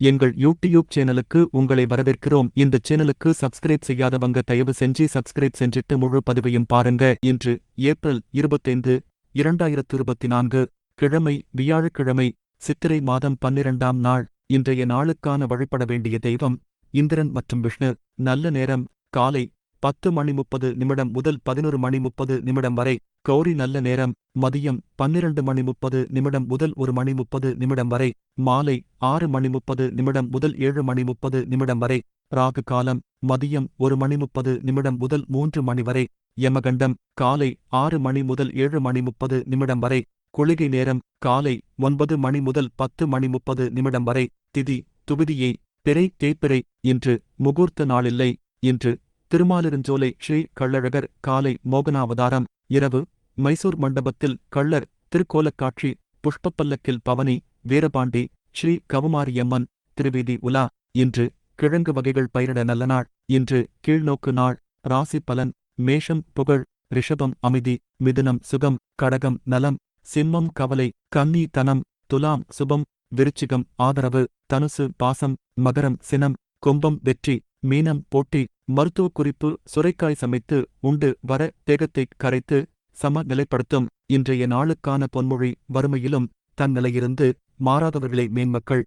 எங்கள் யூடியூப் சேனலுக்கு உங்களை வரவேற்கிறோம். இந்த சேனலுக்கு சப்ஸ்கிரைப் செய்யாதவங்க தயவு செஞ்சு சப்ஸ்கிரைப் செஞ்சிட்டு முழு பதிவையும் பாருங்க. இன்று ஏப்ரல் இருபத்தைந்து இரண்டாயிரத்து இருபத்தி நான்கு கிழமை வியாழக்கிழமை சித்திரை மாதம் பன்னிரண்டாம் நாள். இன்றைய நாளுக்கான வழிபட வேண்டிய தெய்வம் இந்திரன் மற்றும் விஷ்ணு. நல்ல நேரம் காலை பத்து மணி முப்பது நிமிடம் முதல் பதினொரு மணி முப்பது நிமிடம் வரை கௌரி நல்ல நேரம் மதியம் பன்னிரண்டு மணி முப்பது நிமிடம் முதல் ஒரு மணி முப்பது நிமிடம் வரை மாலை ஆறு மணி முப்பது நிமிடம் முதல் ஏழு மணி முப்பது நிமிடம் வரை ராகு காலம் மதியம் ஒரு மணி முப்பது நிமிடம் முதல் மூன்று மணி வரை யமகண்டம் காலை ஆறு மணி முதல் ஏழு மணி முப்பது நிமிடம் வரை குளிகை நேரம் காலை ஒன்பது மணி முதல் பத்து மணி முப்பது நிமிடம் வரை திதி துபிதியை பிறை தேய்பிறை இன்று முகூர்த்த நாளில்லை இன்று திருமாலிருஞ்சோலை ஸ்ரீ கள்ளழகர் காலை மோகனாவதாரம் இரவு மைசூர் மண்டபத்தில் கள்ளர் திருக்கோலக்காட்சி புஷ்பப்பல்லக்கில் பவனி வீரபாண்டி ஸ்ரீ கவுமாரியம்மன் திருவீதி உலா இன்று கிழங்கு வகைகள் பயிரிட நல்ல நாள் இன்று கீழ்நோக்கு நாள் ராசி பலன் மேஷம் புகழ் ரிஷபம் அமைதி மிதுனம் சுகம் கடகம் நலம் சிம்மம் கவலை கன்னி தனம் துலாம் சுபம் விருச்சிகம் ஆதரவு தனுசு பாசம் மகரம் சினம் கும்பம் வெற்றி மீனம் போட்டி மருத்துவ குறிப்பு சுரைக்காய் சமைத்து உண்டு வர தேகத்தை கரைத்து சமநிலைப்படுத்தும். இன்றைய நாளுக்கான பொன்மொழி வறுமையிலும் தன் நிலையிருந்து மாறாதவர்களே மேன்மக்கள்.